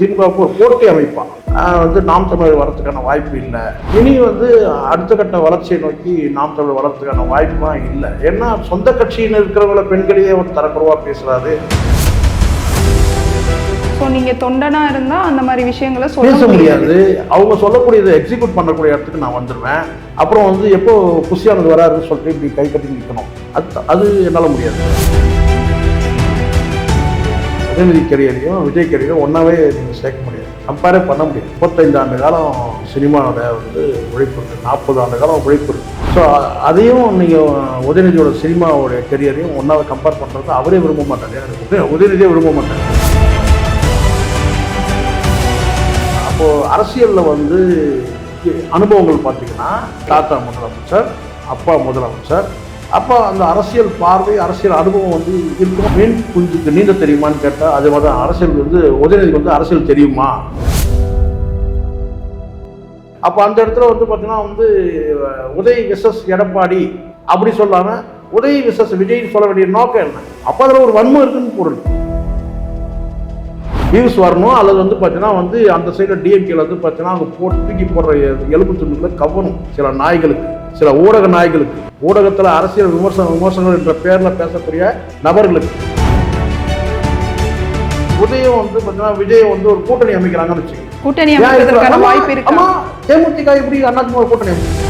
திமுகவுக்கு ஒரு போட்டி அமைப்பான். வந்து நாம் தமிழர் வரதுக்கான வாய்ப்பு இல்லை. இனி வந்து அடுத்த கட்ட வளர்ச்சியை நோக்கி நாம் தமிழர் வளர்றதுக்கான வாய்ப்புலாம் இல்லை. ஏன்னா சொந்த கட்சியில் இருக்கிறவங்கள பெண்களையே ஒரு தரக்குறவா பேசுறாரு. ஸோ நீங்க தொண்டனா இருந்தா அந்த மாதிரி விஷயங்களை பேச முடியாது. அவங்க சொல்லக்கூடியதை எக்ஸிக்யூட் பண்ணக்கூடிய இடத்துக்கு நான் வந்துடுவேன் அப்புறம் வந்து எப்போ குஷியானது வராருன்னு சொல்லிட்டு இப்படி கை கட்டி நிற்கணும் அது அது என்னால் முடியாது. உதயநிதி கரியரையும் விஜய் கரியரையும் ஒன்றாவே நீங்கள் சேர்க்க முடியாது. கம்பேரே பண்ண முடியாது. முப்பத்தைந்து ஆண்டு காலம் சினிமாவோட வந்து உழைப்பு இருக்குது நாற்பது ஆண்டு காலம் உழைப்பு இருக்குது ஸோ அதையும் நீங்கள் உதயநிதியோட சினிமாவோட கரியரையும் ஒன்றாவே கம்பேர் பண்ணுறது அவரே விரும்ப மாட்டார். எனக்கு உதயநிதியே விரும்ப மாட்டார். அப்போது அரசியலில் வந்து அனுபவங்கள் பார்த்தீங்கன்னா தாத்தா முதலமைச்சர் அப்பா முதலமைச்சர் அப்போ அந்த அரசியல் பார்வை அரசியல் அனுபவம் வந்து இருக்கும் மீன் குஞ்சுக்கு நீந்த தெரியுமான்னு கேட்டால் அதே மாதிரி தான் அரசியல் வந்து உதயநிதிக்கு வந்து அரசியல் தெரியுமா? அப்போ அந்த இடத்துல வந்து பார்த்தீங்கன்னா வந்து உதய் விசஸ் எடப்பாடி அப்படி சொல்லாமல் உதய் விசஸ் விஜய்னு சொல்ல வேண்டிய நோக்கம் என்ன? அப்போ அதில் ஒரு வன்மம் இருக்குன்னு பொருள். வியூஸ் வரணும் அல்லது வந்து பார்த்தீங்கன்னா வந்து அந்த சைடில் டிஎம்கேல வந்து பார்த்தீங்கன்னா அவங்க போட்டு தூக்கி போடுற எலும்பு துண்டுகளை கவனம் சில நாய்களுக்கு. சில ஊடக நாய்களுக்கு ஊடகத்தில் அரசியல் விமர்சன விமர்சனங்கள் என்ற பேரில் பேசக்கூடிய நபர்களுக்கு. உதயம் வந்து பார்த்தீங்கன்னா விஜய் வந்து ஒரு கூட்டணி அமைக்கிறாங்கன்னு வச்சுக்கோங்க. கூட்டணி வாய்ப்பு இருக்கா? தேமுதிக எப்படி அண்ணாதிமுக கூட்டணி அமைக்கும்?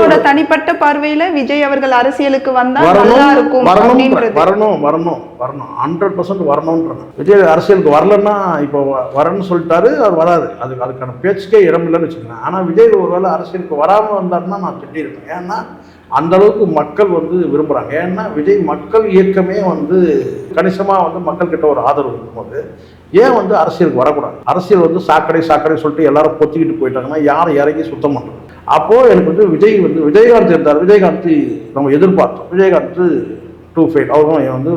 உங்களோட தனிப்பட்ட பார்வையில விஜய் அவர்கள் அரசியலுக்கு வந்தா நல்லா இருக்கும் வரணும் வரணும் வரணும் வரணும். ஹண்ட்ரட் பர்சன்ட் வரணும்ன்றேன் விஜய் அரசியலுக்கு வரலன்னா இப்போ வரேன்னு சொல்லிட்டாரு அவர் வராது. அதுக்கு அதுக்கான பேச்சுக்கே இடம் இல்லைன்னு வச்சுக்கோங்க ஆனால் விஜய் ஒருவேளை அரசியலுக்கு வராமல் வந்தாருன்னா நான் திட்டிருப்பேன் ஏன்னா அந்த அளவுக்கு மக்கள் வந்து விரும்புகிறாங்க ஏன்னா விஜய் மக்கள் இயக்கமே வந்து கணிசமாக வந்து மக்கள் கிட்ட ஒரு ஆதரவு இருக்கும்போது ஏன் வந்து அரசியலுக்கு வரக்கூடாது? அரசியல் வந்து சாக்கடை சாக்கடை சொல்லிட்டு எல்லாரும் பொத்திக்கிட்டு போயிட்டாங்கன்னா யாரை இறங்கி சுத்தம் பண்ணுறது அப்போது எனக்கு வந்து விஜய் வந்து விஜயகாந்த் இருந்தார். விஜயகாந்த் நம்ம எதிர்பார்த்தோம். விஜயகாந்த் டூ ஃபைட் அவரும் வந்து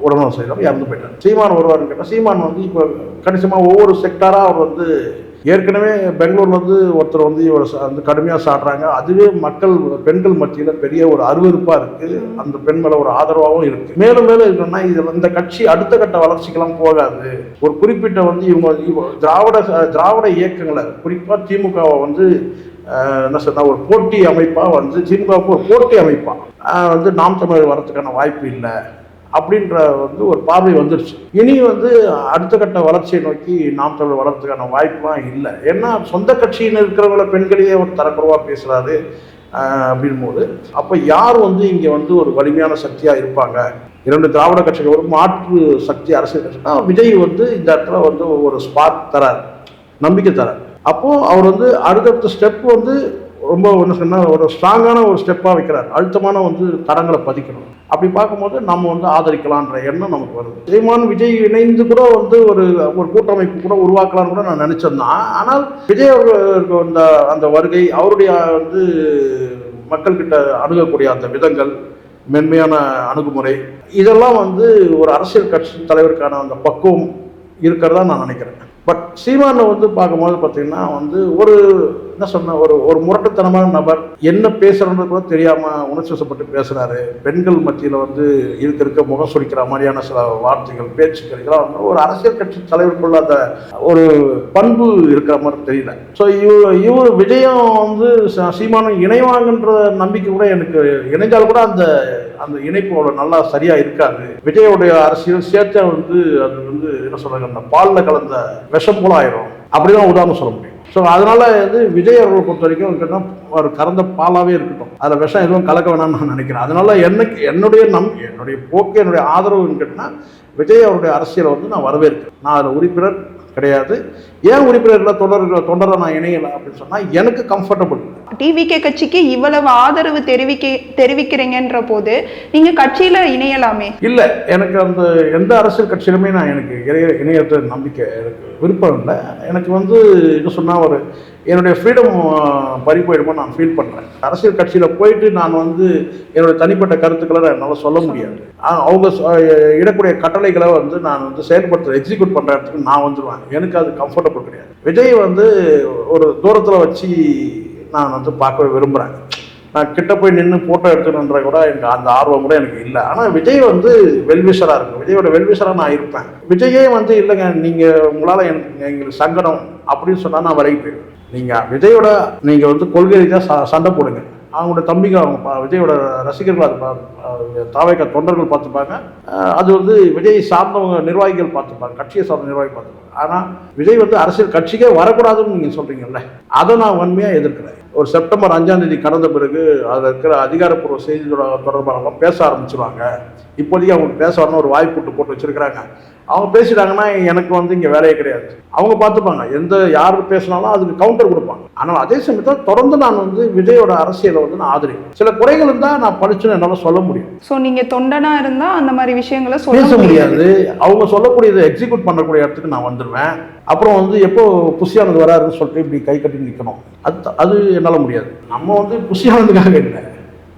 உடம்பு செய்கிறோம் இறந்து போயிட்டார். சீமான் வருவார்னு கேட்டால் சீமான் வந்து இப்போ கணிசமாக ஒவ்வொரு செக்டாராக அவர் வந்து ஏற்கனவே பெங்களூர்ல வந்து ஒருத்தர் வந்து இவர் ச- வந்து கடுமையாக சாடுறாங்க. அதுவே மக்கள் பெண்கள் மத்தியில் பெரிய ஒரு அருவருப்பாக இருக்குது அந்த பெண் மேலே ஒரு ஆதரவாகவும் இருக்குது மேலும் மேலும் இருக்கணும்னா இதில் இந்த கட்சி அடுத்த கட்ட வளர்ச்சிக்கெல்லாம் போகாது. ஒரு குறிப்பிட்ட வந்து இவங்க திராவிட திராவிட இயக்கங்களை குறிப்பாக திமுகவை வந்து என்ன சொன்னால் ஒரு போட்டி அமைப்பாக வந்து திமுகவுக்கு ஒரு போட்டி அமைப்பாக வந்து நாம் தமிழர் வரத்துக்கான வாய்ப்பு இல்லை அப்படின்ற வந்து ஒரு பார்வை வந்துருச்சு. இனி வந்து அடுத்த கட்ட வளர்ச்சியை நோக்கி நாம் தமிழர் வளர்றதுக்கான வாய்ப்புலாம் இல்லை. ஏன்னா சொந்த கட்சியில் இருக்கிறவங்கள பெண்களையே ஒரு தரக்குறவாக பேசுகிறாரு அப்படின்போது அப்போ யார் வந்து இங்கே வந்து ஒரு வலிமையான சக்தியாக இருப்பாங்க? இரண்டு திராவிட கட்சிகள் ஒரு மாற்று சக்தி அரசியல் கட்சினா விஜய் வந்து இந்த இடத்துல வந்து ஒரு ஸ்பார்க் தரார் நம்பிக்கை தரார். அப்போது அவர் வந்து அடுத்தடுத்த ஸ்டெப் வந்து ரொம்ப ஒன்று சொன்னால் ஒரு ஸ்ட்ராங்கான ஒரு ஸ்டெப்பாக வைக்கிறார். அழுத்தமான வந்து தரங்களை பதிக்கணும். அப்படி பார்க்கும்போது நம்ம வந்து ஆதரிக்கலான்ற எண்ணம் நமக்கு வருது. சீமான் விஜய் இணைந்து கூட வந்து ஒரு ஒரு கூட்டமைப்பு கூட உருவாக்கலாம்னு கூட நான் நினச்சிருந்தேன். ஆனால் விஜய் அவர்களுக்கு அந்த அந்த வருகை அவருடைய வந்து மக்கள்கிட்ட அணுகக்கூடிய அந்த விதங்கள் மென்மையான அணுகுமுறை இதெல்லாம் வந்து ஒரு அரசியல் கட்சி தலைவருக்கான அந்த பக்குவம் இருக்கிறதா நான் நினைக்கிறேன். பட் சீமானை வந்து பார்க்கும்போது பார்த்தீங்கன்னா வந்து ஒரு என்ன சொன்ன ஒரு ஒரு முரட்டுத்தனமான நபர். என்ன பேசுகிறோன்னு கூட தெரியாமல் உணர்ச்சி வசப்பட்டு பேசுகிறாரு பெண்கள் மத்தியில் வந்து இருக்க இருக்க முகம் சுடிக்கிற மாதிரியான சில வார்த்தைகள் பேச்சுக்கள் இதெல்லாம் வந்து ஒரு அரசியல் கட்சி தலைவருக்குள்ள அந்த ஒரு பண்பு இருக்கிற மாதிரி தெரியல. ஸோ இவர் இவர் விஜயம் வந்து ச- சீமானும் இணைவாங்கன்ற நம்பிக்கை கூட எனக்கு இணைஞ்சால் கூட அந்த அந்த இணைப்பு அவ்வளோ நல்லா சரியாக இருக்காது. விஜயோடைய அரசியல் சேர்த்தா வந்து அது வந்து என்ன சொல்கிறாங்க அந்த பாலில் கலந்த விஷம் போல ஆயிரும் அப்படிதான் உதாரணம் சொல்ல முடியும். ஸோ அதனால வந்து விஜய் அவர்களை பொறுத்த வரைக்கும் இருக்கட்டும் ஒரு கறந்த பாலாவே இருக்கட்டும். அதில் விஷம் எதுவும் கலக்க வேணாம்னு நான் நினைக்கிறேன். அதனால எனக்கு என்னுடைய நம் என்னுடைய போக்கு என்னுடைய ஆதரவுன்னு கேட்டால் விஜய் அவருடைய அரசியலை வந்து நான் வரவேற்கிறேன். நான் அதில் உறுப்பினர் கிடையாது. ஏன் உறுப்பினர்கள் தொடர் தொடர நான் இணையலை அப்படின்னு சொன்னால் எனக்கு கம்ஃபர்டபுள் டிவிகே கட்சிக்கு இவ்வளவு ஆதரவு தெரிவிக்க தெரிவிக்கிறீங்கன்ற போது நீங்க கட்சியில இணையலாமே? இல்லை எனக்கு அந்த எந்த அரசியல் கட்சியிலுமே நான் எனக்கு இணைய இணையற்ற நம்பிக்கை எனக்கு விருப்பம் இல்லை. எனக்கு வந்து என்ன சொன்னால் ஒரு என்னுடைய ஃப்ரீடம் பறி போயிடுமோ நான் ஃபீல் பண்ணுறேன் அரசியல் கட்சியில் போயிட்டு நான் வந்து என்னுடைய தனிப்பட்ட கருத்துக்களை நான் என்னால் சொல்ல முடியாது. அவங்க இடக்கூடிய கட்டளைகளை வந்து நான் வந்து செயல்படுத்த எக்ஸிக்யூட் பண்ணுற இடத்துக்கு நான் வந்துடுவேன் எனக்கு அது கம்ஃபர்டபுள் கிடையாது. விஜய் வந்து ஒரு தூரத்தில் வச்சு நான் வந்து பார்க்க விரும்புகிறேன் நான் கிட்ட போய் நின்று ஃபோட்டோ எடுத்துணுன்ற கூட எனக்கு அந்த ஆர்வம் கூட எனக்கு இல்லை. ஆனால் விஜய் வந்து வெல்விஷராக இருக்கும். விஜயோட வெல்விஷராக நான் இருப்பேன். விஜயே வந்து இல்லைங்க நீங்கள் உங்களால் எனக்கு எங்களுக்கு சங்கடம் அப்படின்னு சொன்னால் நான் வரைக்கும் போயிடுவேன். நீங்கள் விஜயோட நீங்கள் வந்து கொள்கை ரீதியாக ச சண்டை போடுங்க. அவங்களோட தம்பிங்க அவங்க விஜயோட ரசிகர்கள் அது தாவைக்கா தாவைக்க தொண்டர்கள் பார்த்துப்பாங்க. அது வந்து விஜய் சார்ந்தவங்க நிர்வாகிகள் பார்த்துப்பாங்க கட்சியை சார்ந்த நிர்வாகி பார்த்துப்பாங்க. ஆனால் விஜய் வந்து அரசியல் கட்சிக்கே வரக்கூடாதுன்னு நீங்கள் சொல்கிறீங்கல்ல அதை நான் வன்மையாக எதிர்க்கிறேன். ஒரு செப்டம்பர் அஞ்சாம் தேதி கடந்த பிறகு அதில் இருக்கிற அதிகாரப்பூர்வ செய்தி தொடர்பாக தொடர்பாளர்கள் பேச ஆரம்பிச்சிருவாங்க. இப்போதைக்கு அவங்க பேச வரணும் ஒரு வாய்ப்பு விட்டு போட்டு வச்சிருக்கிறாங்க. அவங்க பேசிட்டாங்கன்னா எனக்கு வந்து இங்கே வேலையே கிடையாது. அவங்க பார்த்துப்பாங்க எந்த யார் பேசினாலும் அதுக்கு கவுண்டர் கொடுப்பாங்க. ஆனால் அதே சமயத்தில் தொடர்ந்து நான் வந்து விஜயோட அரசியலை வந்து நான் ஆதரிப்பேன். சில குறைகள் இருந்தால் நான் படிச்சுன்னு என்னால் சொல்ல முடியும். சோ நீங்க தொண்டனா இருந்தா அந்த மாதிரி விஷயங்களை சொல்ல பேச முடியாது. அவங்க சொல்லக்கூடியதை எக்ஸிக்யூட் பண்ணக்கூடிய இடத்துக்கு நான் வந்துடுவேன் அப்புறம் வந்து எப்போ புஷியானது வராருன்னு சொல்லிட்டு இப்படி கை கட்டி நிற்கணும் அது அது என்னால் முடியாது. நம்ம வந்து புஷியானதுக்காக இல்லை.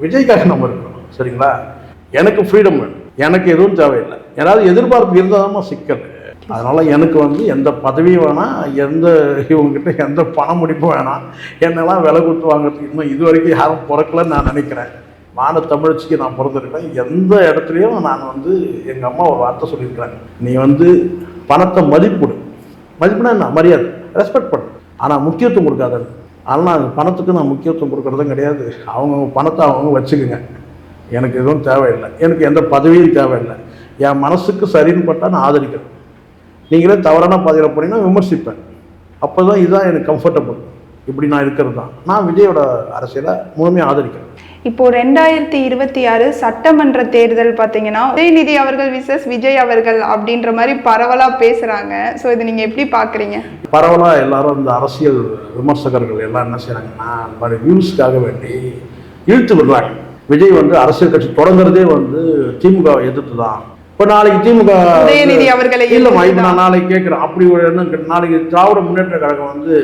விஜய்க்காக நம்ம இருக்கணும். சரிங்களா? எனக்கு ஃப்ரீடம் வேணும். எனக்கு எதுவும் தேவையில்லை. யாராவது எதிர்பார்ப்பு இருந்தால் சிக்கல். அதனால் எனக்கு வந்து எந்த பதவியும் வேணாம் எந்த இவங்ககிட்ட எந்த பண முடிப்பு வேணாம். என்னெல்லாம் விலை கொடுத்து வாங்குறதுக்கு இன்னும் இது வரைக்கும் யாரும் பிறக்கலன்னு நான் நினைக்கிறேன். வான தமிழ்ச்சிக்கு நான் பிறந்திருக்கிறேன் எந்த இடத்துலையும் நான் வந்து எங்கள் அம்மா ஒரு வார்த்தை சொல்லியிருக்கிறேன் நீ வந்து பணத்தை மதிப்பிடு. மதிப்புனா என்ன? மரியாதை. ரெஸ்பெக்ட் பண்ணு. ஆனால் முக்கியத்துவம் கொடுக்காத. ஆனால் நான் பணத்துக்கு நான் முக்கியத்துவம் கொடுக்கறதும் கிடையாது. அவங்க பணத்தை அவங்க வச்சுக்குங்க. எனக்கு எதுவும் தேவையில்லை. எனக்கு எந்த பதவியும் தேவையில்லை. என் மனசுக்கு சரின்னு பட்டால் நான் ஆதரிக்கிறேன். நீங்களே தவறான பாதையில் போனீங்கன்னா விமர்சிப்பேன். அப்போ தான் இதுதான் எனக்கு கம்ஃபர்டபுள் இப்படி நான் இருக்கிறது? தான் நான் விஜயோட அரசியலை முழுமையாக ஆதரிக்கிறேன். இப்போ ரெண்டாயிரத்தி இருபத்தி ஆறு சட்டமன்ற தேர்தல் பாத்தீங்கன்னா உதயநிதி அவர்கள் விசஸ் விஜய் அவர்கள் அப்படின்ற மாதிரி பரவலா பேசுறாங்க. சோ இது நீங்க எப்படி பாக்குறீங்க பரவலாக எல்லாரும் இந்த அரசியல் விமர்சகர்கள் எல்லாம் என்ன செய்கிறாங்கன்னா மாதிரி வியூஸ்க்காக வேண்டி இழுத்து விடுறாங்க. விஜய் வந்து அரசியல் கட்சி தொடங்குறதே வந்து திமுக எதிர்த்து தான் இப்போ நாளைக்கு திமுக உதயநிதி அவர்களை இல்லைம்மா இப்போ நான் நாளைக்கு கேட்குறேன். அப்படி ஒரு எண்ணம் இருக்கு. நாளைக்கு திராவிட முன்னேற்ற கழகம் வந்து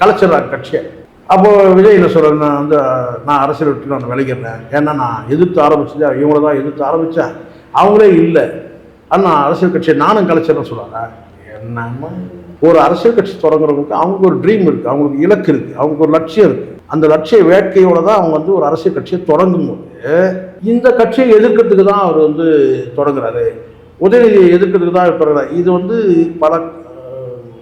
கலைச்சிடுறாங்க கட்சியை. அப்போ விஜய் என்ன சொல்றாரு, நான் வந்து நான் அரசியல் விட்டு நான் விளைக்கிறேன் ஏன்னா நான் எதிர்த்து ஆரம்பிச்சது? இவங்கள தான் எதிர்த்து ஆரம்பித்தேன் அவங்களே இல்லை. ஆனால் அரசியல் கட்சியை நானும் கலைச்சிடறேன் சொல்கிறாங்க என்னம்மா? ஒரு அரசியல் கட்சி தொடங்குறவங்களுக்கு அவங்களுக்கு ஒரு ட்ரீம் இருக்குது அவங்களுக்கு இலக்கு இருக்குது அவங்களுக்கு ஒரு லட்சியம் இருக்குது அந்த லட்சிய வேட்கையோட தான் அவங்க வந்து ஒரு அரசியல் கட்சியை தொடங்கும் போது இந்த கட்சியை எதிர்க்கிறதுக்கு தான் அவர் வந்து தொடங்குறாரு. உதயநிதியை எதிர்க்கிறதுக்கு தான் அவர் தொடங்குறாரு. இது வந்து பல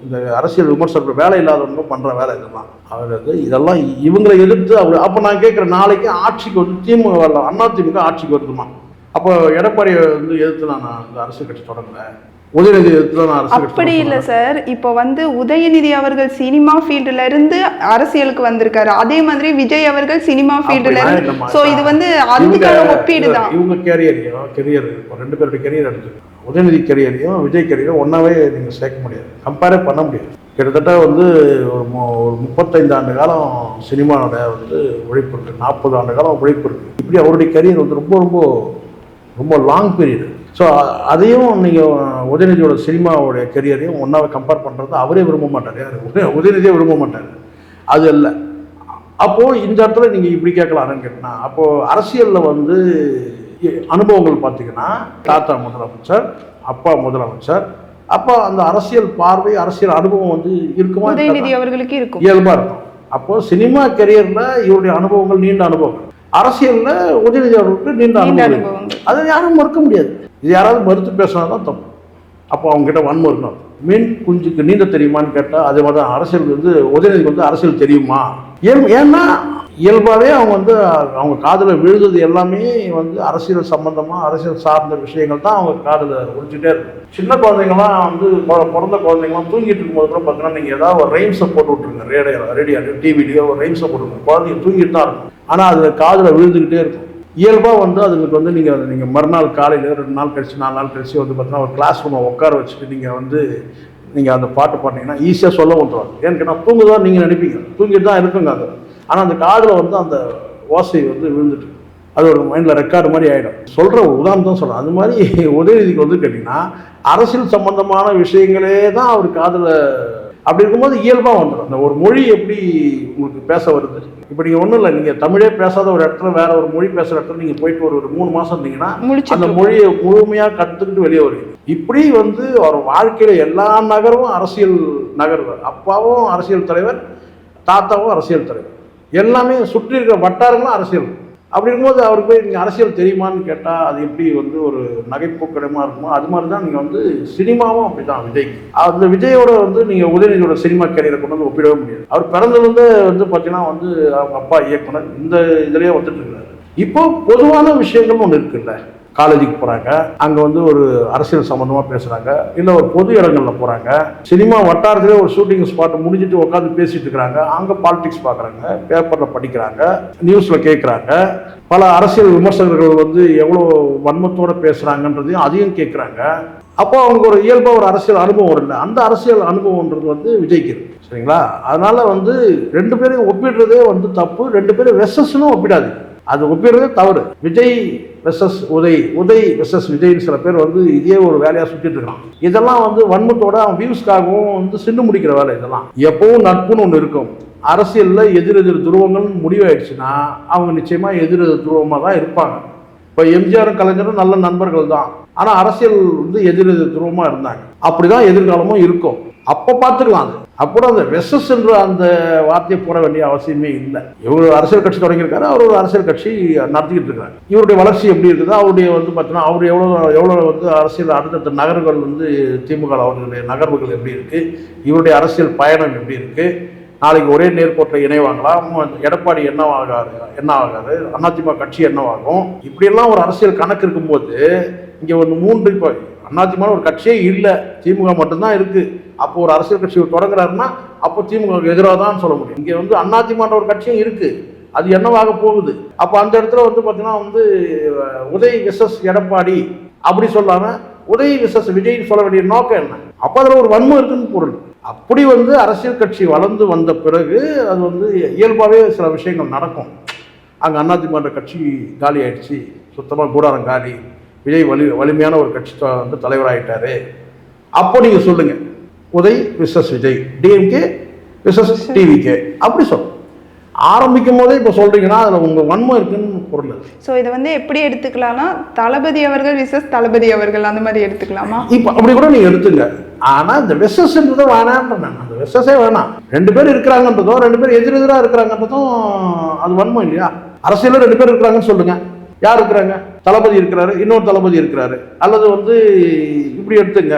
இந்த அரசியல் விமர்சகர்கள் வேலை இல்லாதவங்க பண்ணுற வேலை இதெல்லாம். அவர் வந்து இதெல்லாம் இவங்களை எதிர்த்து அவர் அப்போ நான் கேட்குறேன் நாளைக்கு ஆட்சிக்கு வந்து திமுக வரலாம் அண்ணா திமுக ஆட்சிக்கு வருதுமா? அப்போ எடப்பாடியை வந்து எதிர்த்து நான் அந்த இந்த அரசியல் கட்சி தொடங்குறேன் உதயநிதி அப்படி இல்ல. சார். இப்போ வந்து உதயநிதி அவர்கள் சினிமா ஃபீல்டுல இருந்து அரசியலுக்கு வந்திருக்காரு. அதே மாதிரி விஜய் அவர்கள் சினிமா ஃபீல்டுல இருந்து. சோ இது வந்து அதுக்கான ஒப்பீடு தான். இவங்க கேரியரையும் கெரியர் ரெண்டு பேருடைய கெரியர் எடுத்து உதயநிதி கெரியரையும் விஜய் கெரியரையும் ஒன்றாவே நீங்கள் சேர்க்க முடியாது. கம்பேரே பண்ண முடியாது. கிட்டத்தட்ட வந்து ஒரு முப்பத்தைந்து ஆண்டு காலம் சினிமாவோட வந்து உழைப்பு இருக்குது நாற்பது ஆண்டு காலம் உழைப்பு இருக்குது இப்படி அவருடைய கெரியர் வந்து ரொம்ப ரொம்ப ரொம்ப லாங் பீரியட் ஸோ அதையும் நீங்கள் உதயநிதியோட சினிமாவோடைய கெரியரையும் ஒன்றாவே கம்பேர் பண்ணுறது அவரே விரும்ப மாட்டார். யார்? உதய- உதயநிதியே விரும்ப மாட்டார். அது அல்ல அப்போது இந்த இடத்துல நீங்கள் இப்படி கேட்கலாம்னு கேட்டினா? அப்போது அரசியலில் வந்து அனுபவங்கள் பார்த்தீங்கன்னா தாத்தா முதலமைச்சர் அப்பா முதலமைச்சர் அப்போ அந்த அரசியல் பார்வை அரசியல் அனுபவம் வந்து இருக்குமா? உதயநிதி? அவர்களுக்கு இருக்கும். இயல்பா இருக்கும். அப்போ சினிமா கெரியர்ல இவருடைய அனுபவங்கள் நீண்ட அனுபவங்கள். அரசியல்ல உதயநிதி அவர்களுக்கு நீண்ட அனுபவம் அதை யாரும் மறுக்க முடியாது. இது யாராவது மறுத்து பேசினா தான் தப்பு. அப்போ அவங்க கிட்ட மீன் குஞ்சுக்கு நீந்த தெரியுமான்னு கேட்டால் அதே மாதிரி தான் அரசியல் வந்து உதயநிதிக்கு வந்து அரசியல் தெரியுமா? ஏன் ஏன்னா இயல்பாகவே அவங்க வந்து அவங்க காதில் விழுந்தது எல்லாமே வந்து அரசியல் சம்பந்தமாக அரசியல் சார்ந்த விஷயங்கள் தான் அவங்க காதில் ஒழிச்சுட்டே இருக்கும் சின்ன குழந்தைங்களாம் வந்து பிறந்த குழந்தைங்களாம் தூங்கிட்டு இருக்கும்போது கூட பார்த்தீங்கன்னா நீங்கள் ஏதாவது ஒரு ரைம்ஸை போட்டு விட்ருங்க ரேடியோ ரேடியோ டிவிலையோ ஒரு ரைம்ஸை போட்டுருங்க. குழந்தைங்க தூங்கிட்டு தான் இருக்கும். ஆனால் அது காதில் விழுந்துக்கிட்டே இருக்கும். இயல்பாக வந்து அதுங்களுக்கு வந்து நீங்கள் அதை நீங்கள் மறுநாள் காலையில் ரெண்டு நாள் கழிச்சு நாலு நாள் கழிச்சு வந்து பார்த்தீங்கன்னா ஒரு கிளாஸ் ரூமை உட்கார வச்சுட்டு நீங்கள் வந்து நீங்கள் அந்த பாட்டு பாட்டிங்கன்னா ஈஸியாக சொல்ல வந்துடுவாங்க ஏன்னு கேட்டால் தூங்குதான் நீங்கள் நினைப்பீங்க. தூங்கிட்டு தான் இருக்குங்க அது. ஆனால் அந்த காதில் வந்து அந்த ஓசை வந்து விழுந்துட்டு அது ஒரு மைண்டில் ரெக்கார்டு மாதிரி ஆகிடும் சொல்கிற உதாரணம் தான் சொல்கிறேன் அது மாதிரி உதயநிதிக்கு வந்து கேட்டிங்கன்னா அரசியல் சம்பந்தமான விஷயங்களே தான் அவர் காதில் அப்படி இருக்கும்போது இயல்பாக வந்துடும் அந்த ஒரு மொழி எப்படி உங்களுக்கு பேச வருது? இப்போ நீங்கள் ஒன்றும் இல்லை நீங்கள் தமிழே பேசாத ஒரு இடத்துல வேற ஒரு மொழி பேசுகிற இடத்துல நீங்கள் போயிட்டு ஒரு ஒரு மூணு மாதம் இருந்தீங்கன்னா அந்த மொழியை முழுமையாக கற்றுக்கிட்டு வெளியே வருவீங்க. இப்படி வந்து அவர் வாழ்க்கையில எல்லா நகரமும் அரசியல் நகர்வு. அப்பாவும் அரசியல் தலைவர் தாத்தாவும் அரசியல் தலைவர். எல்லாமே சுற்றி இருக்கிற வட்டாரங்களும் அரசியல். அப்படி இருக்கும்போது அவருக்கு போய் நீங்கள் அரசியல் தெரியுமான்னு கேட்டால் அது எப்படி வந்து ஒரு நகைப்போக்கிடமாக இருக்குமோ அது மாதிரி தான் நீங்கள் வந்து சினிமாவும் அப்படி தான் விஜய். அந்த விஜயோட வந்து நீங்கள் உதயநிதியோட சினிமா கேரியரை கொண்டு வந்து ஒப்பிடவே முடியாது. அவர் பிறந்ததுலேருந்து வந்து பார்த்தீங்கன்னா வந்து அவங்க அப்பா இயக்குனர் இந்த இதுலேயே வந்துட்டு இருக்காரு. இப்போ பொதுவான விஷயங்கள் ஒன்று இருக்குல்ல. காலேஜுக்கு போகிறாங்க அங்கே வந்து ஒரு அரசியல் சம்மந்தமாக பேசுகிறாங்க இல்லை ஒரு பொது இடங்களில் போகிறாங்க சினிமா வட்டாரத்திலே ஒரு ஷூட்டிங் ஸ்பாட் முடிஞ்சிட்டு உட்காந்து பேசிட்டு இருக்கிறாங்க. அங்கே பாலிடிக்ஸ் பார்க்குறாங்க பேப்பரில் படிக்கிறாங்க. நியூஸில் கேட்குறாங்க பல அரசியல் விமர்சகர்கள் வந்து எவ்வளோ வன்மத்தோடு பேசுகிறாங்கன்றதையும் அதையும் கேட்குறாங்க அப்போ அவங்க ஒரு இயல்பாக ஒரு அரசியல் அனுபவம் இல்லை அந்த அரசியல் அனுபவம்ன்றது வந்து விஜய்க்கு சரிங்களா? அதனால் வந்து ரெண்டு பேரையும் ஒப்பிடுறதே வந்து தப்பு. ரெண்டு பேரும் வெசஸ்னும் ஒப்பிடாது அது ஒப்பிடுறதே தவறு. விஜய் வெசஸ் உதய். உதய் வெசஸ் விஜய்னு சில பேர் வந்து இதே ஒரு வேலையாக சுற்றிட்டு இருக்கான் இதெல்லாம் வந்து வன்மத்தோட அவன் வியூஸ்க்காகவும் வந்து சின்ன முடிக்கிற வேலை இதெல்லாம். எப்பவும் நட்புன்னு ஒன்று இருக்கும். அரசியலில் எதிரெதிர் துருவங்கள் முடிவாயிடுச்சுன்னா அவங்க நிச்சயமாக எதிர் எதிர் துருவமாக தான் இருப்பாங்க. இப்போ எம்ஜிஆரும் கலைஞரும் நல்ல நண்பர்கள் தான். ஆனால் அரசியல் வந்து எதிரெதிர் துருவமாக இருந்தாங்க. அப்படிதான் எதிர்காலமும் இருக்கும். அப்போ பார்த்துக்கலாம் அது. அப்புறம் அந்த வெசஸ் என்ற அந்த வார்த்தையை போட வேண்டிய அவசியமே இல்லை. இவர் அரசியல் கட்சி தொடங்கியிருக்காரு அவர் ஒரு அரசியல் கட்சி நடத்திக்கிட்டு இருக்காரு இவருடைய வளர்ச்சி எப்படி இருக்குது அவருடைய வந்து பார்த்தீங்கன்னா அவர் எவ்வளோ எவ்வளோ வந்து அரசியல் அடுத்தடுத்த நகர்கள் வந்து திமுக அவர்களுடைய நகர்வுகள் எப்படி இருக்குது இவருடைய அரசியல் பயணம் எப்படி இருக்குது நாளைக்கு ஒரே நேர்கோட்டில் இணைவாங்களாம் எடப்பாடி என்னவாகாது என்ன ஆகாது அதிமுக கட்சி என்னவாகும் இப்படியெல்லாம் ஒரு அரசியல் கணக்கு இருக்கும்போது இங்கே ஒரு மூன்று இப்போ அதிமுக ஒரு கட்சியே இல்லை திமுக மட்டும்தான் இருக்குது அப்போ ஒரு அரசியல் கட்சி தொடங்குறாருன்னா அப்போ திமுக எதிராக தான் சொல்ல முடியும். இங்கே வந்து அதிமுக ஒரு கட்சியும் இருக்கு. அது என்னவாக போகுது? அப்போ அந்த இடத்துல வந்து பார்த்தீங்கன்னா வந்து உதய் விசஸ் எடப்பாடி அப்படி சொல்லாம உதய் விசஸ் விஜய் சொல்ல வேண்டிய நோக்கம் என்ன? அப்போ அதில் ஒரு வன்மம் இருக்குன்னு பொருள். அப்படி வந்து அரசியல் கட்சி வளர்ந்து வந்த பிறகு அது வந்து இயல்பாகவே சில விஷயங்கள் நடக்கும். அங்கே அதிமுக கட்சி காலி ஆயிடுச்சு. சுத்தமாக கூடாரம் காலி. விஜய் வலி வலிமையான ஒரு கட்சி த- வந்து தலைவராயிட்டாரு. அப்போ நீங்கள் சொல்லுங்கள் Udhay versus Vijay. DMK versus TVK அப்படி சொல்லுங்க ஆரம்பிக்கும் போதே இப்போ சொல்றீங்கன்னா அதில் உங்கள் வன்மம் இருக்குன்னு பொருள். ஸோ இதை வந்து எப்படி எடுத்துக்கலாம்னா தளபதி அவர்கள் விசஸ் தளபதி அவர்கள் அந்த மாதிரி எடுத்துக்கலாமா? இப்போ அப்படி கூட நீங்க எடுத்துங்க. ஆனா இந்த வெசஸ்ன்றதை வேணான்ற நான். அந்த வெசஸே வேணாம். ரெண்டு பேர் இருக்கிறாங்கன்றதும் ரெண்டு பேர் எதிரெதிராக இருக்கிறாங்கன்றதும் அது வன்மம் இல்லையா? அரசியல்ல ரெண்டு பேர் இருக்கிறாங்கன்னு சொல்லுங்க. யார் இருக்கிறாங்க? தளபதி இருக்கிறாரு இன்னொரு தளபதி இருக்கிறாரு. அல்லது வந்து இப்படி எடுத்துங்க.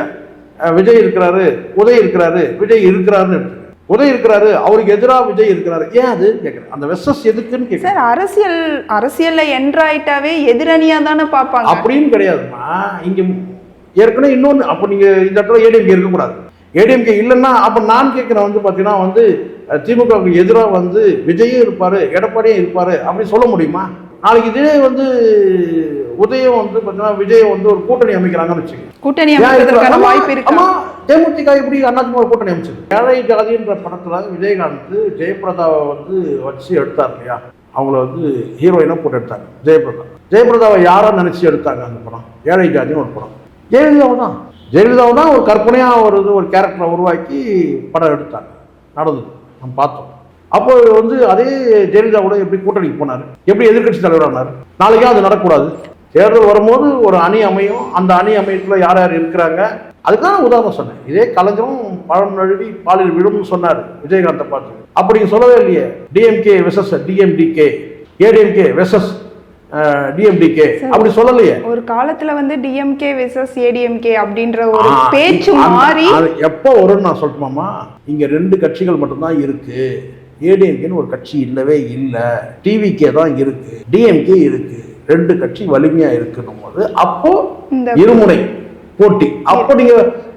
விஜய் இருக்கிறாரு உதய் இருக்கிறாரு விஜய் இருக்கிறாருன்னு உதய் இருக்கிறாரு அவருக்கு எதிராக விஜய் இருக்கிறாரு. ஏன் அது? கேட்குறேன் அந்த வெசஸ் எதுக்குன்னு கேட்குறேன் சார் அரசியல் அரசியல்ல என்ட்ராயிட்டாவே எதிரணியா தானே பார்ப்பாங்க. அப்படின்னு கிடையாதுமா இங்க ஏற்கனவே இன்னொன்று அப்போ நீங்க இந்த இடத்துல ஏடிஎம்கே இருக்கக்கூடாது. ஏடிஎம்கே இல்லைன்னா அப்போ நான் கேட்குறேன் வந்து பார்த்தீங்கன்னா வந்து திமுகவுக்கு எதிராக வந்து விஜயும் இருப்பாரு எடப்பாடியும் இருப்பாரு அப்படி சொல்ல முடியுமா? நாளைக்கு இதே வந்து உதயம் வந்து பார்த்தீங்கன்னா விஜய் வந்து ஒரு கூட்டணி அமைக்கிறாங்கன்னு வச்சுக்கோங்க. கூட்டணி இருக்கிறாங்க? வாய்ப்பு இருக்கு? ஆமா தேமுதிக எப்படி அதிமுக கூட்டணி அமைச்சது? ஏழை ஜாதின்ற படத்துல விஜயகாந்த் ஜெயபிரதாவை வந்து வச்சு எடுத்தார் இல்லையா? அவங்கள வந்து ஹீரோயினா போட்டு எடுத்தாங்க ஜெயபிரதா. ஜெயபிரதாவை யாரா நினைச்சு எடுத்தாங்க அந்த படம்? ஏழை ஜாதின்னு ஒரு படம். ஜெயலலிதாவை தான். ஜெயலலிதாவை தான் ஒரு கற்பனையா ஒரு இது ஒரு கேரக்டரை உருவாக்கி படம் எடுத்தாங்க நடந்தது நம்ம பார்த்தோம். அப்போ வந்து அதே ஜெயலலிதா கூட எப்படி கூட்டணிக்கு போனார்? எப்படி எதிர்க்கட்சி தலைவரானார்? நாளைக்கே அது நடக்கக்கூடாது. தேர்தல் வரும்போது ஒரு அணி அமையும். அந்த அணி அமையத்துல யார் யார் இருக்கிறாங்க? அதுக்கான உதாரணம் சொன்னேன். இதே கலைஞரும் பழம் நழுவி பாலில் விழும்னு சொன்னார் விஜயகாந்தை பார்த்து. அப்படி சொல்லவே இல்லையே. DMK versus DMDK ADMK versus DMDK அப்படி சொல்லலையே. ஒரு காலத்துல வந்து டிஎம்கே விசஸ் ஏடிஎம்கே அப்படின்ற ஒரு பேச்சு மாறி எப்போ வரும்னு நான் சொல்லட்டுமாமா இங்க ரெண்டு கட்சிகள் மட்டும்தான் இருக்கு. ஏடிஎம்கேன்னு ஒரு கட்சி இல்லவே இல்லை. டிவிகே தான் இருக்கு. டிஎம்கே இருக்கு. ரெண்டு கட்சி வலிமையா இருக்குன்னும் போது அப்போ இருமுனை போட்டி. அப்போ நீங்க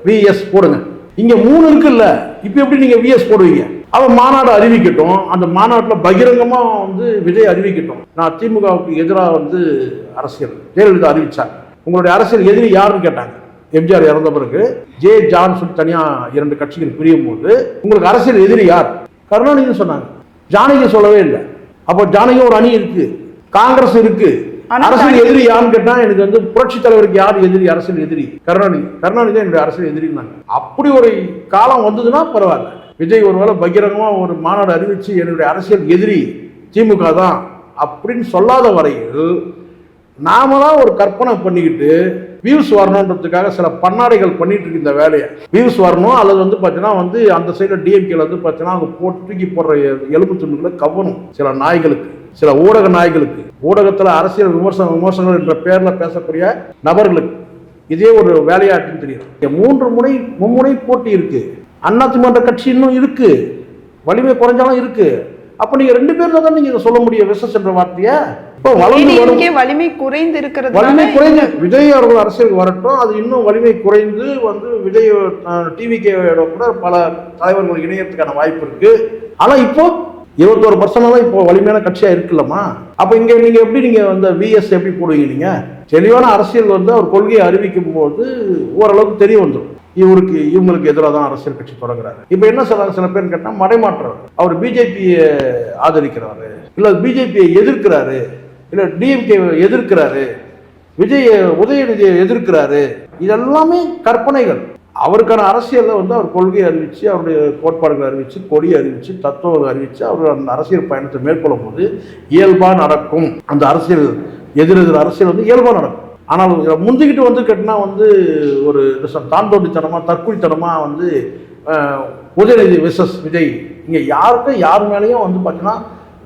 விஎஸ் போடுங்க. இங்க மூணு இருக்குல்ல. இப்போ எப்படி நீங்க விஎஸ் போடுவீங்க? அவன் மாநாடு அறிவிக்கட்டும். அந்த மாநாட்டில் பகிரங்கமா வந்து விஜய் அறிவிக்கட்டும். நான் திமுகவுக்கு எதிராக வந்து அரசியல் ஜெயலலிதா அறிவிச்சாங்க. உங்களுடைய அரசியல் எதிரி யாருன்னு கேட்டாங்க. எம்ஜிஆர் இறந்த பிறகு ஜே ஜான் சொல்லி தனியா இரண்டு கட்சிகள் பிரியும் போது உங்களுக்கு அரசியல் எதிரி யார்? கருணாநிதி சொன்னாங்க. ஜானகி சொல்லவே இல்லை. அப்போ ஜானகி ஒரு அணி இருக்கு. காங்கிரஸ் இருக்கு. ஆனா அரசியல் எதிரி யாருன்னு கேட்டா எனக்கு வந்து புரட்சி தலைவருக்கு யார் எதிரி? அரசியல் எதிரி. கருணாநிதி. கருணாநிதி தான் என்னுடைய அரசியல் எதிரின்னாங்க. அப்படி ஒரு காலம் வந்ததுன்னா பரவாயில்ல. விஜய் ஒருவேளை பகிரங்கமா ஒரு மாநாடு அறிவிச்சு என்னுடைய அரசியல் எதிரி திமுக தான் அப்படின்னு சொல்லாத வரையில் நாம தான் ஒரு கற்பனை பண்ணிக்கிட்டு வியூஸ் வரணுன்றதுக்காக சில பண்ணாடைகள் பண்ணிட்டு இருக்கு இந்த வேலையை. வியூஸ் வரணும் அல்லது வந்து பார்த்தீங்கன்னா வந்து அந்த சைடில் டிஎம்கேல வந்து பார்த்தீங்கன்னா அவங்க போட்டு தூக்கி போடுற எலும்பு துண்டுகளை கவனம் சில நாய்களுக்கு சில ஊடக நாய்களுக்கு. ஊடகத்தில் அரசியல் விமர்சன விமர்சனங்கள் என்ற பேரில் பேசக்கூடிய நபர்களுக்கு இதே ஒரு வேலையாட்டுன்னு தெரியும். மூன்று முனை மும்முனை போட்டி இருக்கு. அதிமுக கட்சி இன்னும் இருக்கு. வலிமை குறைஞ்சாலும் இருக்கு. அப்ப நீங்க ரெண்டு பேர்ல தான் நீங்க சொல்ல முடியும் விசஸ் என்ற வார்த்தையை? இப்போ வலிமை குறைந்து இருக்கிறதுனால வலிமை குறைந்து விஜய் அவர்கள் அரசியலுக்கு வரட்டும் அது இன்னும் வலிமை குறைந்து வந்து விஜய் டிவிகேயோட கூட பல தலைவர்கள் இணையத்துக்கான வாய்ப்பு இருக்கு. ஆனா இப்போ இருபத்தோரு பர்சன்ட் இப்போ வலிமையான கட்சியாக இருக்குல்லம்மா. அப்போ இங்கே நீங்கள் எப்படி நீங்கள் வந்து விஎஸ் எப்படி போடுவீங்க நீங்கள் தெளிவான அரசியல் வந்து அவர் கொள்கையை அறிவிக்கும் போது ஓரளவுக்கு தெரிய வந்துடும் இவருக்கு இவங்களுக்கு எதிராக தான் அரசியல் கட்சி தொடங்குறாரு. இப்போ என்ன சொல்றாங்க சில பேர் கேட்டால் மடைமாற்றார் அவர் பிஜேபியை ஆதரிக்கிறாரு. இல்லை பிஜேபியை எதிர்க்கிறாரு. இல்லை டிஎம்கே எதிர்க்கிறாரு. விஜய உதயநிதியை எதிர்க்கிறாரு. இதெல்லாமே கற்பனைகள். அவருக்கான அரசியலில் வந்து அவர் கொள்கையை அறிவித்து அவருடைய கோட்பாடுகளை அறிவித்து கொடியை அறிவித்து தத்துவங்களை அறிவித்து அவர் அந்த அரசியல் பயணத்தை மேற்கொள்ளும் போது இயல்பாக நடக்கும். அந்த அரசியல் எதிரெதிர் அரசியல் வந்து இயல்பாக நடக்கும். ஆனால் முந்திக்கிட்டு வந்து கட்டினா வந்து ஒரு தாண்டோண்டித்தனமாக தற்கொலைத்தனமாக வந்து உதயநிதி விசஸ் விஜய். இங்கே யாருக்கும் யார் மேலேயும் வந்து பார்த்தீங்கன்னா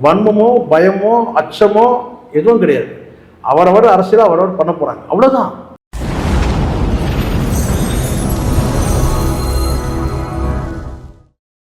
வன்மமோ பயமோ அச்சமோ எதுவும் கிடையாது. அவரவர் அரசியலாக அவரவர் பண்ண போகிறாங்க அவ்வளோதான்